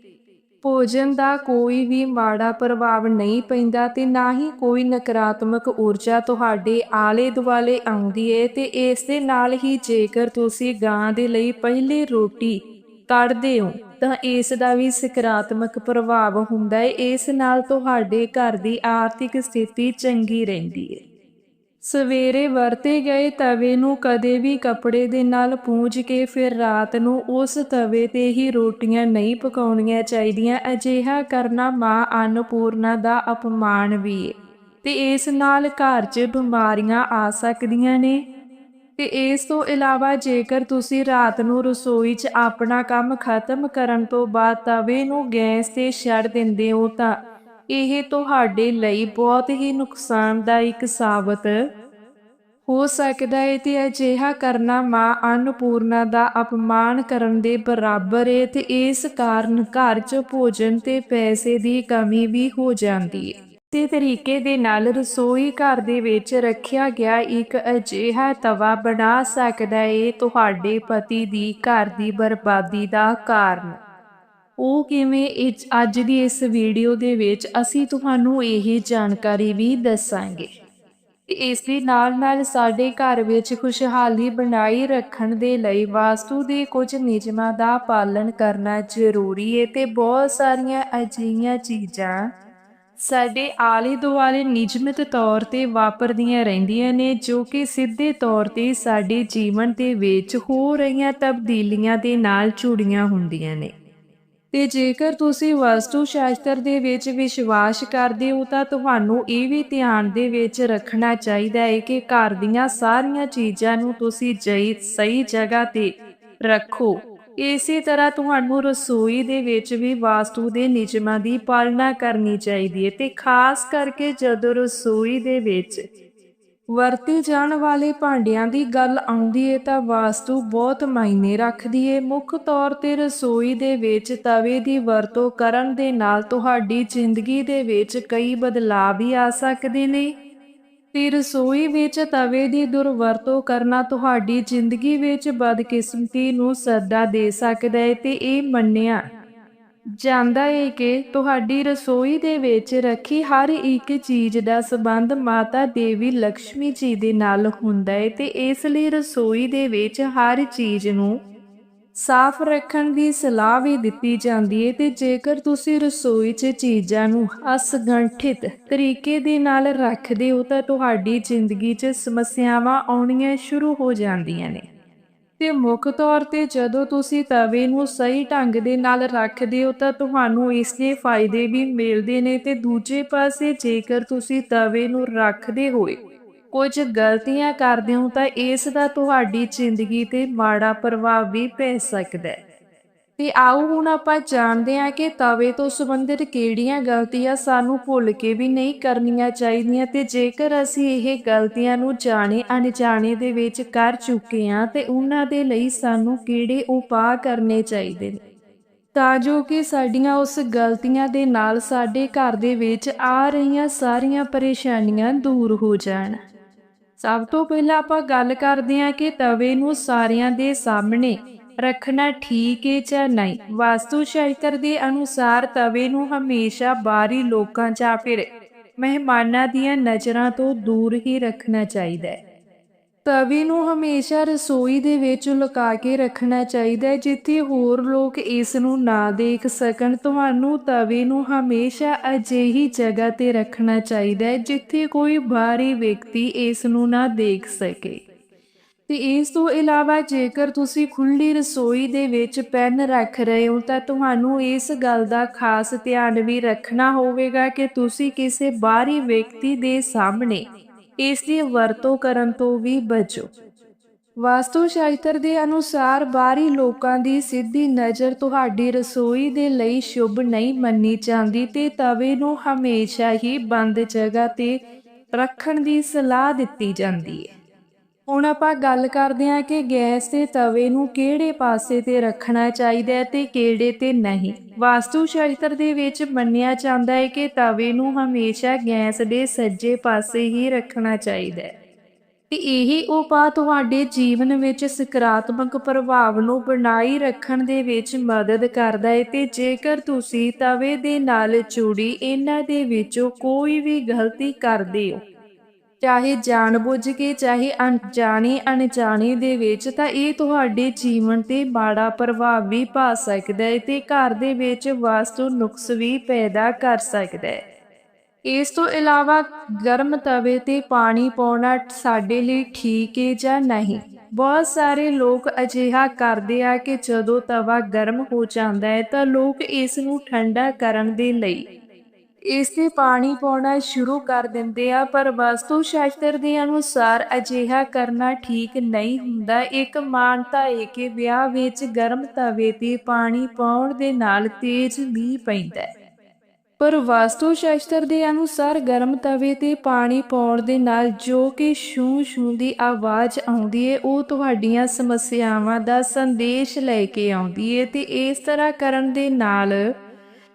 ਭੋਜਨ ਦਾ ਕੋਈ ਵੀ ਮਾੜਾ ਪ੍ਰਭਾਵ ਨਹੀਂ ਪੈਂਦਾ ਤੇ ਨਾ ਹੀ ਕੋਈ ਨਕਾਰਾਤਮਕ ਊਰਜਾ ਤੁਹਾਡੇ ਆਲੇ ਦੁਆਲੇ ਆਉਂਦੀ ਹੈ ਤੇ ਇਸ ਦੇ ਨਾਲ ਹੀ ਜੇਕਰ ਤੁਸੀਂ ਗਾਂ ਦੇ ਲਈ ਪਹਿਲੇ ਰੋਟੀ ਕੱਢਦੇ ਹੋ, ਤਾਂ ਇਸ ਦਾ ਵੀ ਸਕਾਰਾਤਮਕ ਪ੍ਰਭਾਵ ਹੁੰਦਾ ਹੈ ਇਸ ਨਾਲ ਤੁਹਾਡੇ ਘਰ ਦੀ ਆਰਥਿਕ ਸਥਿਤੀ ਚੰਗੀ ਰਹਿੰਦੀ ਹੈ ਸਵੇਰੇ ਵਰਤੇ ਗਏ ਤਵੇ ਨੂੰ ਕਦੇ ਵੀ ਕੱਪੜੇ ਦੇ ਨਾਲ ਪੂੰਝ ਕੇ ਫਿਰ ਰਾਤ ਨੂੰ ਉਸ ਤਵੇ ਤੇ ਹੀ ਰੋਟੀਆਂ ਨਹੀਂ ਪਕਾਉਣੀਆਂ ਚਾਹੀਦੀਆਂ। ਅਜਿਹਾ ਕਰਨਾ ਮਾਂ ਅਨਪੂਰਨਾ ਦਾ ਅਪਮਾਨ ਵੀ ਹੈ ਤੇ ਇਸ ਨਾਲ ਘਰ 'ਚ ਬਿਮਾਰੀਆਂ ਆ ਸਕਦੀਆਂ ਨੇ। ਤੇ ਇਸ ਤੋਂ ਇਲਾਵਾ ਜੇਕਰ ਤੁਸੀਂ ਰਾਤ ਨੂੰ ਰਸੋਈ 'ਚ ਆਪਣਾ ਕੰਮ ਖਤਮ ਕਰਨ ਤੋਂ ਬਾਅਦ ਤਵੇ ਨੂੰ ਗੈਸ ਤੇ ਛੱਡ ਦਿੰਦੇ ਹੋ ਤਾਂ ਇਹ ਤੁਹਾਡੇ ਲਈ ਬਹੁਤ ਹੀ ਨੁਕਸਾਨਦਾਇਕ ਸਾਬਤ ਹੋ ਸਕਦਾ ਹੈ ਤੇ ਅਜਿਹਾ ਕਰਨਾ ਮਾਂ ਅੰਨਪੂਰਨਾ ਦਾ ਅਪਮਾਨ ਕਰਨ ਦੇ ਬਰਾਬਰ ਹੈ ਤੇ ਇਸ ਕਾਰਨ ਘਰ 'ਚ ਭੋਜਨ ਤੇ ਪੈਸੇ ਦੀ ਕਮੀ ਵੀ ਹੋ ਜਾਂਦੀ ਹੈ। ਤੇ ਤਰੀਕੇ ਦੇ ਨਾਲ ਰਸੋਈ ਘਰ ਦੇ ਵਿੱਚ ਰੱਖਿਆ ਗਿਆ ਇੱਕ ਅਜਿਹਾ ਤਵਾ ਬਣਾ ਸਕਦਾ ਹੈ ਤੁਹਾਡੇ ਪਤੀ ਦੀ ਘਰ ਦੀ ਬਰਬਾਦੀ ਦਾ ਕਾਰਨ। ਉਹ ਕਿਵੇਂ ਇਹ- ਅੱਜ ਦੀ ਇਸ ਵੀਡੀਓ ਦੇ ਵਿੱਚ ਅਸੀਂ ਤੁਹਾਨੂੰ ਇਹ ਜਾਣਕਾਰੀ ਵੀ ਦੱਸਾਂਗੇ। ਇਸ ਦੇ ਨਾਲ ਨਾਲ ਸਾਡੇ ਘਰ ਵਿੱਚ ਖੁਸ਼ਹਾਲੀ ਬਣਾਈ ਰੱਖਣ ਦੇ ਲਈ ਵਾਸਤੂ ਦੇ ਕੁਝ ਨਿਯਮਾਂ ਦਾ ਪਾਲਣ ਕਰਨਾ ਜ਼ਰੂਰੀ ਹੈ ਤੇ ਬਹੁਤ ਸਾਰੀਆਂ ਅਜਿਹੀਆਂ ਚੀਜ਼ਾਂ ਸਾਡੇ ਆਲੇ ਦੁਆਲੇ ਨਿਯਮਿਤ ਤੌਰ ਤੇ ਵਾਪਰਦੀਆਂ ਰਹਿੰਦੀਆਂ ਨੇ ਜੋ ਕਿ ਸਿੱਧੇ ਤੌਰ ਤੇ ਸਾਡੇ ਜੀਵਨ ਦੇ ਵਿੱਚ ਹੋ ਰਹੀਆਂ ਤਬਦੀਲੀਆਂ ਦੇ ਨਾਲ ਜੁੜੀਆਂ ਹੁੰਦੀਆਂ ਨੇ। ਤੇ ਜੇਕਰ ਤੁਸੀਂ ਵਾਸਤੂ ਸ਼ਾਸਤਰ ਦੇ ਵਿੱਚ ਵਿਸ਼ਵਾਸ ਕਰਦੇ ਹੋ, ਤਾਂ ਤੁਹਾਨੂੰ ਇਹ ਵੀ ਧਿਆਨ ਦੇ ਵਿੱਚ ਰੱਖਣਾ ਚਾਹੀਦਾ ਹੈ ਕਿ ਘਰ ਦੀਆਂ ਸਾਰੀਆਂ ਚੀਜ਼ਾਂ ਨੂੰ ਤੁਸੀਂ ਜਈ, ਸਹੀ ਜਗ੍ਹਾ ਤੇ ਰੱਖੋ। ਇਸੇ ਤਰ੍ਹਾਂ ਤੁਹਾਨੂੰ ਰਸੋਈ ਦੇ ਵਿੱਚ ਵੀ ਵਾਸਤੂ ਦੇ ਨਿਯਮਾਂ ਦੀ ਪਾਲਣਾ ਕਰਨੀ ਚਾਹੀਦੀ ਹੈ ਤੇ ਖਾਸ ਕਰਕੇ ਜਦੋਂ ਰਸੋਈ ਦੇ ਵਿੱਚ ਵਰਤੇ ਜਾਣ ਵਾਲੇ ਭਾਂਡਿਆਂ ਦੀ ਗੱਲ ਆਉਂਦੀ ਹੈ ਤਾਂ ਵਾਸਤੂ ਬਹੁਤ ਮਾਇਨੇ ਰੱਖਦੀ ਹੈ ਮੁੱਖ ਤੌਰ ਤੇ ਰਸੋਈ ਦੇ ਵਿੱਚ ਤਵੇ ਦੀ ਵਰਤੋਂ ਕਰਨ ਦੇ ਨਾਲ ਤੁਹਾਡੀ ਜ਼ਿੰਦਗੀ ਦੇ ਵਿੱਚ ਕਈ ਬਦਲਾਅ ਵੀ ਆ ਸਕਦੇ ਨੇ। ਤੇ ਰਸੋਈ ਵਿੱਚ ਤਵੇ ਦੀ ਦੁਰਵਰਤੋਂ ਕਰਨਾ ਤੁਹਾਡੀ ਜ਼ਿੰਦਗੀ ਵਿੱਚ ਬਦਕਿਸਮਤੀ ਨੂੰ ਸੱਦਾ ਦੇ ਸਕਦਾ ਹੈ ਤੇ ਇਹ ਮੰਨਿਆ ਜਾਂਦਾ ਏ ਕਿ ਤੁਹਾਡੀ ਰਸੋਈ ਦੇ ਵਿੱਚ ਰੱਖੀ ਹਰ ਇੱਕ ਚੀਜ਼ ਦਾ ਸਬੰਧ ਮਾਤਾ ਦੇਵੀ ਲక్ష్ਮੀ ਜੀ ਦੇ ਨਾਲ ਹੁੰਦਾ ਹੈ ਤੇ ਇਸ ਲਈ ਰਸੋਈ ਦੇ ਵਿੱਚ ਹਰ ਚੀਜ਼ ਨੂੰ ਸਾਫ਼ ਰੱਖਣ ਦੀ ਸਲਾਹ ਵੀ ਦਿੱਤੀ ਜਾਂਦੀ ਹੈ ਤੇ ਜੇਕਰ ਤੁਸੀਂ ਰਸੋਈ 'ਚ ਚੀਜ਼ਾਂ ਨੂੰ ਅਸਗੰਠਿਤ ਤਰੀਕੇ ਦੇ ਨਾਲ ਰੱਖਦੇ ਹੋ ਤਾਂ ਤੁਹਾਡੀ ਜ਼ਿੰਦਗੀ 'ਚ ਸਮੱਸਿਆਵਾਂ ਆਉਣੀਆਂ ਸ਼ੁਰੂ ਹੋ ਜਾਂਦੀਆਂ ਨੇ। ਤੇ ਮੁੱਖ ਤੌਰ ਤੇ ਜਦੋਂ ਤੁਸੀਂ ਤਵੇ ਨੂੰ ਸਹੀ ਢੰਗ ਦੇ ਨਾਲ ਰੱਖਦੇ ਹੋ ਤਾਂ ਤੁਹਾਨੂੰ ਇਸ ਦੇ ਫਾਇਦੇ ਵੀ ਮਿਲਦੇ ਨੇ ਤੇ ਦੂਜੇ ਪਾਸੇ ਜੇਕਰ ਤੁਸੀਂ ਤਵੇ ਨੂੰ ਰੱਖਦੇ ਹੋਏ ਕੁਝ ਗਲਤੀਆਂ ਕਰਦੇ ਹੋ ਤਾਂ ਇਸ ਦਾ ਤੁਹਾਡੀ ਜ਼ਿੰਦਗੀ ਤੇ ਮਾੜਾ ਪ੍ਰਭਾਵ ਵੀ ਪੈ ਸਕਦਾ ਹੈ। ਤੇ ਆਓ ਹੁਣ ਆਪਾਂ ਜਾਣਦੇ ਹਾਂ ਕਿ ਤਵੇ ਤੋਂ ਸੰਬੰਧਿਤ ਕਿਹੜੀਆਂ ਗਲਤੀਆਂ ਸਾਨੂੰ ਭੁੱਲ ਕੇ ਵੀ ਨਹੀਂ ਕਰਨੀਆਂ ਚਾਹੀਦੀਆਂ ਤੇ ਜੇਕਰ ਅਸੀਂ ਇਹ ਗਲਤੀਆਂ ਨੂੰ ਜਾਣੇ ਅਣਜਾਣੇ ਦੇ ਵਿੱਚ ਕਰ ਚੁੱਕੇ ਹਾਂ ਤੇ ਉਹਨਾਂ ਦੇ ਲਈ ਸਾਨੂੰ ਕਿਹੜੇ ਉਪਾਅ ਕਰਨੇ ਚਾਹੀਦੇ ਨੇ? ਤਾਂ ਜੋ ਕਿ ਸਾਡੀਆਂ ਉਸ ਗਲਤੀਆਂ ਦੇ ਨਾਲ ਸਾਡੇ ਘਰ ਦੇ ਵਿੱਚ ਆ ਰਹੀਆਂ ਸਾਰੀਆਂ ਪਰੇਸ਼ਾਨੀਆਂ ਦੂਰ ਹੋ ਜਾਣ। ਸਭ ਤੋਂ ਪਹਿਲਾਂ ਆਪਾਂ ਗੱਲ ਕਰਦੇ ਹਾਂ ਕਿ ਤਵੇ ਨੂੰ ਸਾਰਿਆਂ ਦੇ ਸਾਹਮਣੇ ਰੱਖਣਾ ਠੀਕ ਹੈ ਜਾਂ ਨਹੀਂ? ਵਾਸਤੂ ਸ਼ਾਸਤਰ ਦੇ ਅਨੁਸਾਰ ਤਵੇ ਨੂੰ ਹਮੇਸ਼ਾ ਬਾਹਰੀ ਲੋਕਾਂ ਜਾਂ ਫਿਰ ਮਹਿਮਾਨਾਂ ਦੀਆਂ ਨਜ਼ਰਾਂ ਤੋਂ ਦੂਰ ਹੀ ਰੱਖਣਾ ਚਾਹੀਦਾ ਹੈ। ਤਵੇ ਨੂੰ ਹਮੇਸ਼ਾ ਰਸੋਈ ਦੇ ਵਿੱਚ ਲੁਕਾ ਕੇ ਰੱਖਣਾ ਚਾਹੀਦਾ ਹੈ, ਜਿੱਥੇ ਹੋਰ ਲੋਕ ਇਸ ਨੂੰ ਨਾ ਦੇਖ ਸਕਣ। ਤੁਹਾਨੂੰ ਤਵੇ ਨੂੰ ਹਮੇਸ਼ਾ ਅਜਿਹੀ ਜਗ੍ਹਾ ਤੇ ਰੱਖਣਾ ਚਾਹੀਦਾ ਹੈ, ਜਿੱਥੇ ਕੋਈ ਬਾਹਰੀ ਵਿਅਕਤੀ ਇਸ ਨੂੰ ਨਾ ਦੇਖ ਸਕੇ। ਤੇ ਇਸ ਤੋਂ ਇਲਾਵਾ ਜੇਕਰ ਤੁਸੀਂ ਖੁੱਲੀ ਰਸੋਈ ਦੇ ਵਿੱਚ ਪੈਨ ਰੱਖ ਰਹੇ ਹੋ, ਤਾਂ ਤੁਹਾਨੂੰ ਇਸ ਗੱਲ ਦਾ ਖਾਸ ਧਿਆਨ ਵੀ ਰੱਖਣਾ ਹੋਵੇਗਾ ਕਿ ਤੁਸੀਂ ਕਿਸੇ ਬਾਹਰੀ ਵਿਅਕਤੀ ਦੇ ਸਾਹਮਣੇ ਇਸ ਦੀ ਵਰਤੋਂ ਕਰਨ ਤੋਂ ਵੀ ਬਚੋ। ਵਾਸਤੂ ਸ਼ਾਸਤਰ ਦੇ ਅਨੁਸਾਰ ਬਾਹਰੀ ਲੋਕਾਂ ਦੀ ਸਿੱਧੀ ਨਜ਼ਰ ਤੁਹਾਡੀ ਰਸੋਈ ਦੇ ਲਈ ਸ਼ੁਭ ਨਹੀਂ ਮੰਨੀ ਜਾਂਦੀ ਤੇ ਤਵੇ ਨੂੰ ਹਮੇਸ਼ਾ ਹੀ ਬੰਦ ਜਗ੍ਹਾ ਤੇ ਰੱਖਣ ਦੀ ਸਲਾਹ ਦਿੱਤੀ ਜਾਂਦੀ ਹੈ। ਹੁਣ ਆਪਾਂ ਗੱਲ ਕਰਦੇ ਹਾਂ ਕਿ ਗੈਸ ਤੇ ਤਵੇ ਨੂੰ ਕਿਹੜੇ ਪਾਸੇ ਤੇ ਰੱਖਣਾ ਚਾਹੀਦਾ ਹੈ ਤੇ ਕਿਹੜੇ ਤੇ ਨਹੀਂ। ਵਾਸਤੂ ਸ਼ਾਸਤਰ ਦੇ ਵਿੱਚ ਮੰਨਿਆ ਜਾਂਦਾ ਹੈ ਕਿ ਤਵੇ ਨੂੰ ਹਮੇਸ਼ਾ ਗੈਸ ਦੇ ਸੱਜੇ ਪਾਸੇ ਹੀ ਰੱਖਣਾ ਚਾਹੀਦਾ ਹੈ। ਤੇ ਇਹ ਉਪਾਅ ਤੁਹਾਡੇ ਜੀਵਨ ਵਿੱਚ ਸਕਾਰਾਤਮਕ ਪ੍ਰਭਾਵ ਨੂੰ ਬਣਾਈ ਰੱਖਣ ਦੇ ਵਿੱਚ ਮਦਦ ਕਰਦਾ ਹੈ ਤੇ ਜੇਕਰ ਤੁਸੀਂ ਤਵੇ ਦੇ ਨਾਲ ਜੁੜੀ ਇਹਨਾਂ ਦੇ ਵਿੱਚੋਂ ਕੋਈ ਵੀ ਗਲਤੀ ਕਰਦੇ ਹੋ ਚਾਹੇ ਜਾਣਬੁੱਝ ਕੇ, ਚਾਹੇ ਅਣਜਾਣੇ ਅਣਜਾਣੇ ਦੇ ਵਿੱਚ, ਤਾਂ ਇਹ ਤੁਹਾਡੇ ਜੀਵਨ ਤੇ ਮਾੜਾ ਪ੍ਰਭਾਵ ਵੀ ਪਾ ਸਕਦਾ ਹੈ ਤੇ ਘਰ ਦੇ ਵਿੱਚ ਵਾਸਤੂ ਨੁਕਸ ਵੀ ਪੈਦਾ ਕਰ ਸਕਦਾ ਹੈ। ਇਸ ਤੋਂ ਇਲਾਵਾ ਗਰਮ ਤਵੇ ਤੇ ਪਾਣੀ ਪਾਉਣਾ ਸਾਡੇ ਲਈ ਠੀਕ ਹੈ ਜਾਂ ਨਹੀਂ? ਬਹੁਤ ਸਾਰੇ ਲੋਕ ਅਜਿਹਾ ਕਰਦੇ ਆ ਕਿ ਜਦੋਂ ਤਵਾ ਗਰਮ ਹੋ ਜਾਂਦਾ ਹੈ ਤਾਂ ਲੋਕ ਇਸ ਨੂੰ ਠੰਡਾ ਕਰਨ ਦੇ ਲਈ ਇਸੇ ਪਾਣੀ ਪਾਉਣਾ ਸ਼ੁਰੂ ਕਰ ਦਿੰਦੇ ਆ, ਪਰ ਵਸਤੂ ਸ਼ਾਸਤਰ ਦੇ ਅਨੁਸਾਰ ਅਜਿਹਾ ਕਰਨਾ ਠੀਕ ਨਹੀਂ ਹੁੰਦਾ। ਇੱਕ ਮਾਨਤਾ ਹੈ ਕਿ ਵਿਆਹ ਵਿੱਚ ਗਰਮ ਤਵੇ ਤੇ ਪਾਣੀ ਪਾਉਣ ਦੇ ਨਾਲ ਤੇਜ਼ ਮੀਂਹ ਪੈਂਦਾ ਹੈ। ਪਰ ਵਾਸਤੂ ਸ਼ਾਸਤਰ ਦੇ ਅਨੁਸਾਰ ਗਰਮ ਤਵੇ ਤੇ ਪਾਣੀ ਪਾਉਣ ਦੇ ਨਾਲ ਜੋ ਕਿ ਛੂ ਛੂ ਦੀ ਆਵਾਜ਼ ਆਉਂਦੀ ਏ, ਉਹ ਤੁਹਾਡੀਆਂ ਸਮੱਸਿਆਵਾਂ ਦਾ ਸੰਦੇਸ਼ ਲੈ ਕੇ ਆਉਂਦੀ ਏ ਤੇ ਇਸ ਤਰ੍ਹਾਂ ਕਰਨ ਦੇ ਨਾਲ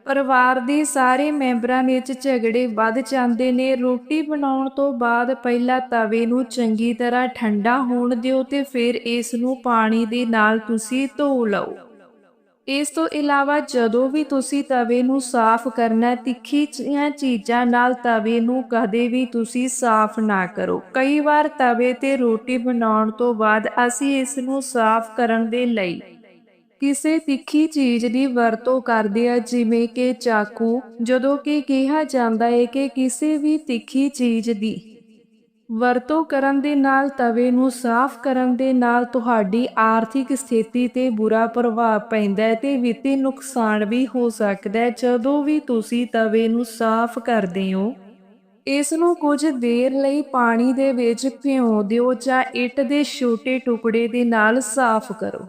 ਪਰਿਵਾਰ ਦੇ ਸਾਰੇ ਮੈਂਬਰਾਂ ਵਿੱਚ ਝਗੜੇ ਵੱਧ ਜਾਂਦੇ ਨੇ। ਰੋਟੀ ਬਣਾਉਣ ਤੋਂ ਬਾਅਦ ਪਹਿਲਾਂ ਤਵੇ ਨੂੰ ਚੰਗੀ ਤਰ੍ਹਾਂ ਠੰਡਾ ਹੋਣ ਦਿਓ ਤੇ ਫਿਰ ਇਸ ਨੂੰ ਪਾਣੀ ਦੇ ਨਾਲ ਤੁਸੀਂ ਧੋ ਲਓ। ਇਸ ਤੋਂ ਇਲਾਵਾ ਜਦੋਂ ਵੀ ਤੁਸੀਂ ਤਵੇ ਨੂੰ ਸਾਫ਼ ਕਰਨਾ ਹੈ, ਚੀਜ਼ਾਂ ਨਾਲ ਤਵੇ ਨੂੰ ਕਦੇ ਵੀ ਤੁਸੀਂ ਸਾਫ਼ ਨਾ ਕਰੋ। ਕਈ ਵਾਰ ਤਵੇ ਤੇ ਰੋਟੀ ਬਣਾਉਣ ਤੋਂ ਬਾਅਦ ਅਸੀਂ ਇਸ ਨੂੰ ਸਾਫ਼ ਕਰਨ ਦੇ ਲਈ ਕਿਸੇ ਤਿੱਖੀ ਚੀਜ਼ ਦੀ ਵਰਤੋਂ ਕਰਦੇ ਆ, ਜਿਵੇਂ ਕਿ ਚਾਕੂ, ਜਦੋਂ ਕਿ ਕਿਹਾ ਜਾਂਦਾ ਹੈ ਕਿ ਕਿਸੇ ਵੀ ਤਿੱਖੀ ਚੀਜ਼ ਦੀ ਵਰਤੋਂ ਕਰਨ ਦੇ ਨਾਲ, ਤਵੇ ਨੂੰ ਸਾਫ਼ ਕਰਨ ਦੇ ਨਾਲ ਤੁਹਾਡੀ ਆਰਥਿਕ ਸਥਿਤੀ ਤੇ ਬੁਰਾ ਪ੍ਰਭਾਵ ਪੈਂਦਾ ਹੈ ਤੇ ਵਿੱਤੀ ਨੁਕਸਾਨ ਵੀ ਹੋ ਸਕਦਾ ਹੈ ਜਦੋਂ ਵੀ ਤੁਸੀਂ ਤਵੇ ਨੂੰ ਸਾਫ਼ ਕਰਦੇ ਹੋ, ਇਸ ਨੂੰ ਕੁਝ ਦੇਰ ਲਈ ਪਾਣੀ ਦੇ ਵਿੱਚ ਭਿਓ ਦਿਓ ਜਾਂ ਇੱਟ ਦੇ ਛੋਟੇ ਟੁਕੜੇ ਦੇ ਨਾਲ ਸਾਫ਼ ਕਰੋ।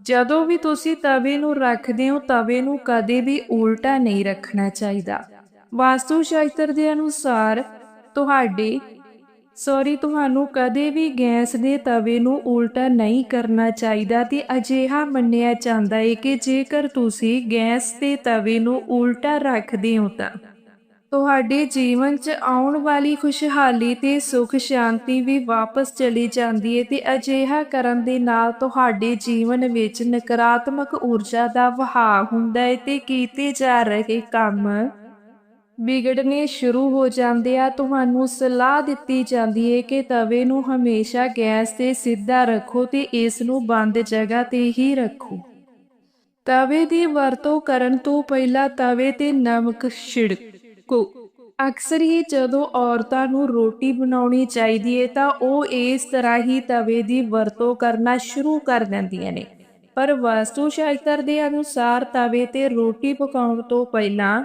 ਜਦੋਂ ਵੀ ਤੁਸੀਂ ਤਵੇ ਨੂੰ ਰੱਖਦੇ ਹੋ, ਤਵੇ ਨੂੰ ਕਦੇ ਵੀ ਉਲਟਾ ਨਹੀਂ ਰੱਖਣਾ ਚਾਹੀਦਾ। ਵਾਸਤੂ ਸ਼ਾਸਤਰ ਦੇ ਅਨੁਸਾਰ ਤੁਹਾਡੇ ਸੌਰੀ ਤੁਹਾਨੂੰ ਕਦੇ ਵੀ ਗੈਸ ਦੇ ਤਵੇ ਨੂੰ ਉਲਟਾ ਨਹੀਂ ਕਰਨਾ ਚਾਹੀਦਾ ਤੇ ਅਜਿਹਾ ਮੰਨਿਆ ਜਾਂਦਾ ਹੈ ਕਿ ਜੇਕਰ ਤੁਸੀਂ ਗੈਸ ਦੇ ਤਵੇ ਨੂੰ ਉਲਟਾ ਰੱਖਦੇ ਹੋ ਤਾਂ ਤੁਹਾਡੇ ਜੀਵਨ 'ਚ ਆਉਣ ਵਾਲੀ ਖੁਸ਼ਹਾਲੀ ਤੇ ਸੁਖ ਸ਼ਾਂਤੀ ਵੀ ਵਾਪਸ ਚਲੀ ਜਾਂਦੀ ਹੈ ਤੇ ਅਜਿਹਾ ਕਰਨ ਦੇ ਨਾਲ ਤੁਹਾਡੇ ਜੀਵਨ ਵਿੱਚ ਨਕਾਰਾਤਮਕ ਊਰਜਾ ਦਾ ਵਹਾਅ ਹੁੰਦਾ ਹੈ ਤੇ ਕੀਤੇ ਜਾ ਰਹੇ ਕੰਮ ਵਿਗੜਨੇ ਸ਼ੁਰੂ ਹੋ ਜਾਂਦੇ ਆ। ਤੁਹਾਨੂੰ ਸਲਾਹ ਦਿੱਤੀ ਜਾਂਦੀ ਹੈ ਕਿ ਤਵੇ ਨੂੰ ਹਮੇਸ਼ਾ ਗੈਸ ਤੇ ਸਿੱਧਾ ਰੱਖੋ ਤੇ ਇਸ ਨੂੰ ਬੰਦ ਜਗ੍ਹਾ ਤੇ ਹੀ ਰੱਖੋ। ਤਵੇ ਦੀ ਵਰਤੋਂ ਕਰਨ ਤੋਂ ਪਹਿਲਾਂ ਤਵੇ ਤੇ ਨਮਕ ਛਿੜਕੋ ਅਕਸਰ ਹੀ ਜਦੋਂ ਔਰਤਾਂ ਨੂੰ ਰੋਟੀ ਬਣਾਉਣੀ ਚਾਹੀਦੀ ਹੈ ਤਾਂ ਉਹ ਇਸ ਤਰ੍ਹਾਂ ਹੀ ਤਵੇ ਦੀ ਵਰਤੋਂ ਕਰਨਾ ਸ਼ੁਰੂ ਕਰ ਦਿੰਦੀਆਂ ਨੇ। ਪਰ ਵਾਸਤੂ ਸ਼ਾਸਤਰ ਦੇ ਅਨੁਸਾਰ ਤਵੇ ਤੇ ਰੋਟੀ ਪਕਾਉਣ ਤੋਂ ਪਹਿਲਾਂ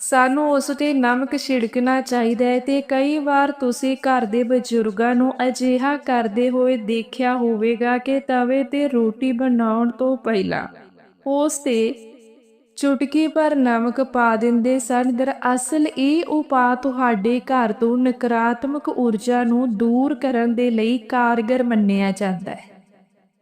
ਸਾਨੂੰ ਉਸ ਤੇ ਨਮਕ ਛਿੜਕਣਾ ਚਾਹੀਦਾ ਹੈ ਤੇ ਕਈ ਵਾਰ ਤੁਸੀਂ ਘਰ ਦੇ ਬਜ਼ੁਰਗਾਂ ਨੂੰ ਅਜਿਹਾ ਕਰਦੇ ਹੋਏ ਦੇਖਿਆ ਹੋਵੇਗਾ ਕਿ ਤਵੇ ਤੇ ਰੋਟੀ ਬਣਾਉਣ ਤੋਂ ਪਹਿਲਾਂ ਉਸ ਤੇ ਚੁਟਕੀ ਭਰ ਨਮਕ ਪਾ ਦਿੰਦੇ ਸਨ। ਦਰਅਸਲ ਇਹ ਉਪਾਅ ਤੁਹਾਡੇ ਘਰ ਤੋਂ ਨਕਾਰਾਤਮਕ ਊਰਜਾ ਨੂੰ ਦੂਰ ਕਰਨ ਦੇ ਲਈ ਕਾਰਗਰ ਮੰਨਿਆ ਜਾਂਦਾ ਹੈ।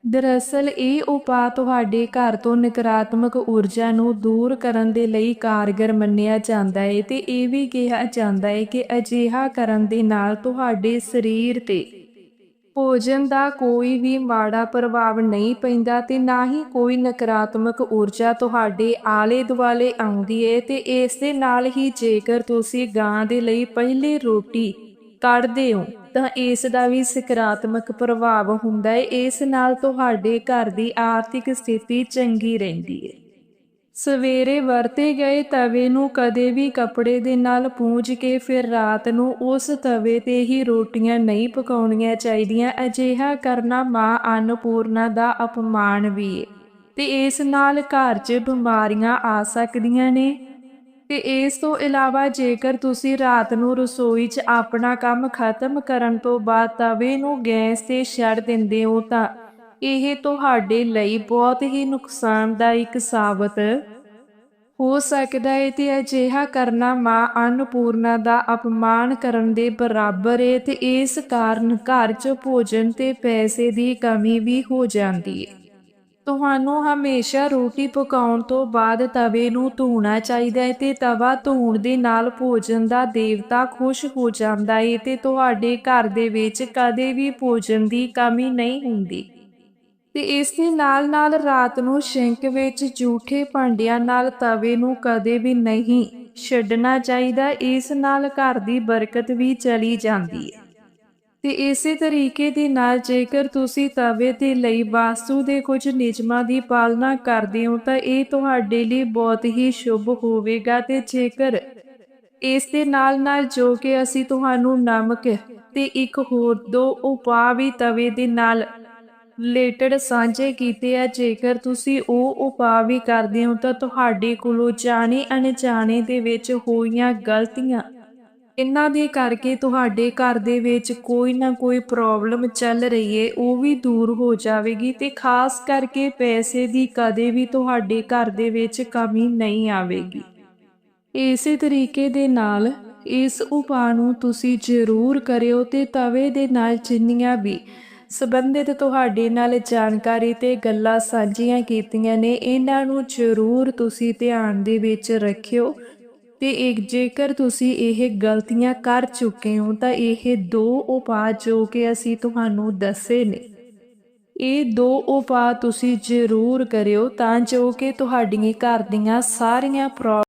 ਦਰਅਸਲ ਇਹ ਉਪਾਅ ਤੁਹਾਡੇ ਘਰ ਤੋਂ ਨਕਾਰਾਤਮਕ ਊਰਜਾ ਨੂੰ ਦੂਰ ਕਰਨ ਦੇ ਲਈ ਕਾਰਗਰ ਮੰਨਿਆ ਜਾਂਦਾ ਹੈ ਤੇ ਇਹ ਵੀ ਕਿਹਾ ਜਾਂਦਾ ਹੈ ਕਿ ਅਜਿਹਾ ਕਰਨ ਦੇ ਨਾਲ ਤੁਹਾਡੇ ਸਰੀਰ ਤੇ ਭੋਜਨ ਦਾ ਕੋਈ ਵੀ ਮਾੜਾ ਪ੍ਰਭਾਵ ਨਹੀਂ ਪੈਂਦਾ ਤੇ ਨਾ ਹੀ ਕੋਈ ਨਕਾਰਾਤਮਕ ਊਰਜਾ ਤੁਹਾਡੇ ਆਲੇ ਦੁਆਲੇ ਆਉਂਦੀ ਹੈ ਤੇ ਇਸ ਦੇ ਨਾਲ ਹੀ ਜੇਕਰ ਤੁਸੀਂ ਗਾਂ ਦੇ ਲਈ ਪਹਿਲੇ ਰੋਟੀ ਕੱਢਦੇ ਹੋ, ਤਾਂ ਇਸ ਦਾ ਵੀ ਸਕਾਰਾਤਮਕ ਪ੍ਰਭਾਵ ਹੁੰਦਾ ਹੈ ਇਸ ਨਾਲ ਤੁਹਾਡੇ ਘਰ ਦੀ ਆਰਥਿਕ ਸਥਿਤੀ ਚੰਗੀ ਰਹਿੰਦੀ ਹੈ ਸਵੇਰੇ ਵਰਤੇ ਗਏ ਤਵੇ ਨੂੰ ਕਦੇ ਵੀ ਕੱਪੜੇ ਦੇ ਨਾਲ ਪੂੰਝ ਕੇ ਫਿਰ ਰਾਤ ਨੂੰ ਉਸ ਤਵੇ ਤੇ ਹੀ ਰੋਟੀਆਂ ਨਹੀਂ ਪਕਾਉਣੀਆਂ ਚਾਹੀਦੀਆਂ। ਅਜਿਹਾ ਕਰਨਾ ਮਾਂ ਅੰਨਪੂਰਨਾ ਦਾ ਅਪਮਾਨ ਵੀ ਹੈ ਤੇ ਇਸ ਨਾਲ ਘਰ 'ਚ ਬਿਮਾਰੀਆਂ ਆ ਸਕਦੀਆਂ ਨੇ। ਤੇ ਇਸ ਤੋਂ ਇਲਾਵਾ ਜੇਕਰ ਤੁਸੀਂ ਰਾਤ ਨੂੰ ਰਸੋਈ 'ਚ ਆਪਣਾ ਕੰਮ ਖਤਮ ਕਰਨ ਤੋਂ ਬਾਅਦ ਤਵੇ ਨੂੰ ਗੈਸ ਤੇ ਛੱਡ ਦਿੰਦੇ ਹੋ ਤਾਂ ਇਹ ਤੁਹਾਡੇ ਲਈ ਬਹੁਤ ਹੀ ਨੁਕਸਾਨਦਾਇਕ ਸਾਬਤ ਹੋ ਸਕਦਾ ਹੈ ਤੇ ਅਜਿਹਾ ਕਰਨਾ ਮਾਂ ਅੰਨਪੂਰਨਾ ਦਾ ਅਪਮਾਨ ਕਰਨ ਦੇ ਬਰਾਬਰ ਹੈ ਤੇ ਇਸ ਕਾਰਨ ਘਰ 'ਚ ਭੋਜਨ ਤੇ ਪੈਸੇ ਦੀ ਕਮੀ ਵੀ ਹੋ ਜਾਂਦੀ ਹੈ। ਤੁਹਾਨੂੰ ਹਮੇਸ਼ਾ ਰੋਟੀ ਪਕਾਉਣ ਤੋਂ ਬਾਅਦ ਤਵੇ ਨੂੰ ਧੋਣਾ ਚਾਹੀਦਾ ਹੈ ਤੇ ਤਵਾ ਧੋਣ ਦੇ ਨਾਲ ਭੋਜਨ ਦਾ ਦੇਵਤਾ ਖੁਸ਼ ਹੋ ਜਾਂਦਾ ਹੈ ਤੇ ਤੁਹਾਡੇ ਘਰ ਦੇ ਵਿੱਚ ਕਦੇ ਵੀ ਭੋਜਨ ਦੀ ਕਮੀ ਨਹੀਂ ਹੁੰਦੀ। ਤੇ ਇਸ ਦੇ ਨਾਲ ਨਾਲ ਰਾਤ ਨੂੰ ਸ਼ਿੰਕ ਵਿੱਚ ਝੂਠੇ ਭਾਂਡਿਆਂ ਨਾਲ ਤਵੇ ਨੂੰ ਕਦੇ ਵੀ ਨਹੀਂ ਛੱਡਣਾ ਚਾਹੀਦਾ, ਇਸ ਨਾਲ ਘਰ ਦੀ ਬਰਕਤ ਵੀ ਚਲੀ ਜਾਂਦੀ ਹੈ। ਤੇ ਇਸੇ ਤਰੀਕੇ ਦੇ ਨਾਲ ਜੇਕਰ ਤੁਸੀਂ ਤਵੇ ਤੇ ਲਈ ਵਾਸਤੂ ਦੇ ਕੁਝ ਨਿਯਮਾਂ ਦੀ ਪਾਲਣਾ ਕਰਦੇ ਹੋ, ਤਾਂ ਇਹ ਤੁਹਾਡੇ ਲਈ ਬਹੁਤ ਹੀ ਸ਼ੁਭ ਹੋਵੇਗਾ ਤੇ ਜੇਕਰ ਇਸ ਦੇ ਨਾਲ ਨਾਲ ਜੋ ਕਿ ਅਸੀਂ ਤੁਹਾਨੂੰ ਨਮਕ ਤੇ ਇੱਕ ਹੋਰ ਦੋ ਉਪਾਅ ਵੀ ਤਵੇ ਦੇ ਨਾਲ ਰਿਲੇਟਡ ਸਾਂਝੇ ਕੀਤੇ ਆ, ਜੇਕਰ ਤੁਸੀਂ ਉਹ ਉਪਾਅ ਵੀ ਕਰਦੇ ਹੋ ਤਾਂ ਤੁਹਾਡੇ ਕੋਲੋਂ ਜਾਣੇ ਅਣਜਾਣੇ ਦੇ ਵਿੱਚ ਹੋਈਆਂ ਗਲਤੀਆਂ। ਇਹਨਾਂ ਦੇ ਕਰਕੇ ਤੁਹਾਡੇ ਘਰ ਦੇ ਵਿੱਚ ਕੋਈ ਨਾ ਕੋਈ ਪ੍ਰੋਬਲਮ ਚੱਲ ਰਹੀ ਏ, ਉਹ ਵੀ ਦੂਰ ਹੋ ਜਾਵੇਗੀ ਤੇ ਖਾਸ ਕਰਕੇ ਪੈਸੇ ਦੀ ਕਦੇ ਵੀ ਤੁਹਾਡੇ ਘਰ ਦੇ ਵਿੱਚ ਕਮੀ ਨਹੀਂ ਆਵੇਗੀ। ਇਸੇ ਤਰੀਕੇ ਦੇ ਨਾਲ ਇਸ ਉਪਾਅ ਨੂੰ ਤੁਸੀਂ ਜ਼ਰੂਰ ਕਰਿਓ ਤੇ ਤਵੇ ਦੇ ਨਾਲ ਜਿੰਨੀਆਂ ਵੀ ਸੰਬੰਧਿਤ ਤੁਹਾਡੇ ਨਾਲ ਜਾਣਕਾਰੀ ਤੇ ਗੱਲਾਂ ਸਾਂਝੀਆਂ ਕੀਤੀਆਂ ਨੇ, ਇਹਨਾਂ ਨੂੰ ਜ਼ਰੂਰ ਤੁਸੀਂ ਧਿਆਨ ਦੇ ਵਿੱਚ ਰੱਖਿਓ। ਤੇ ਇੱਕ ਜੇਕਰ ਤੁਸੀਂ ਇਹ ਗਲਤੀਆਂ ਕਰ ਚੁੱਕੇ ਹੋ, ਤਾਂ ਇਹ ਦੋ ਉਪਾਅ ਜੋ ਕਿ ਅਸੀਂ ਤੁਹਾਨੂੰ ਦੱਸੇ ਨੇ। ਇਹ ਦੋ ਉਪਾਅ ਤੁਸੀਂ ਜ਼ਰੂਰ ਕਰਿਓ, ਤਾਂ ਜੋ ਕਿ ਤੁਹਾਡੀਆਂ ਘਰ ਦੀਆਂ ਸਾਰੀਆਂ ਪ੍ਰੋ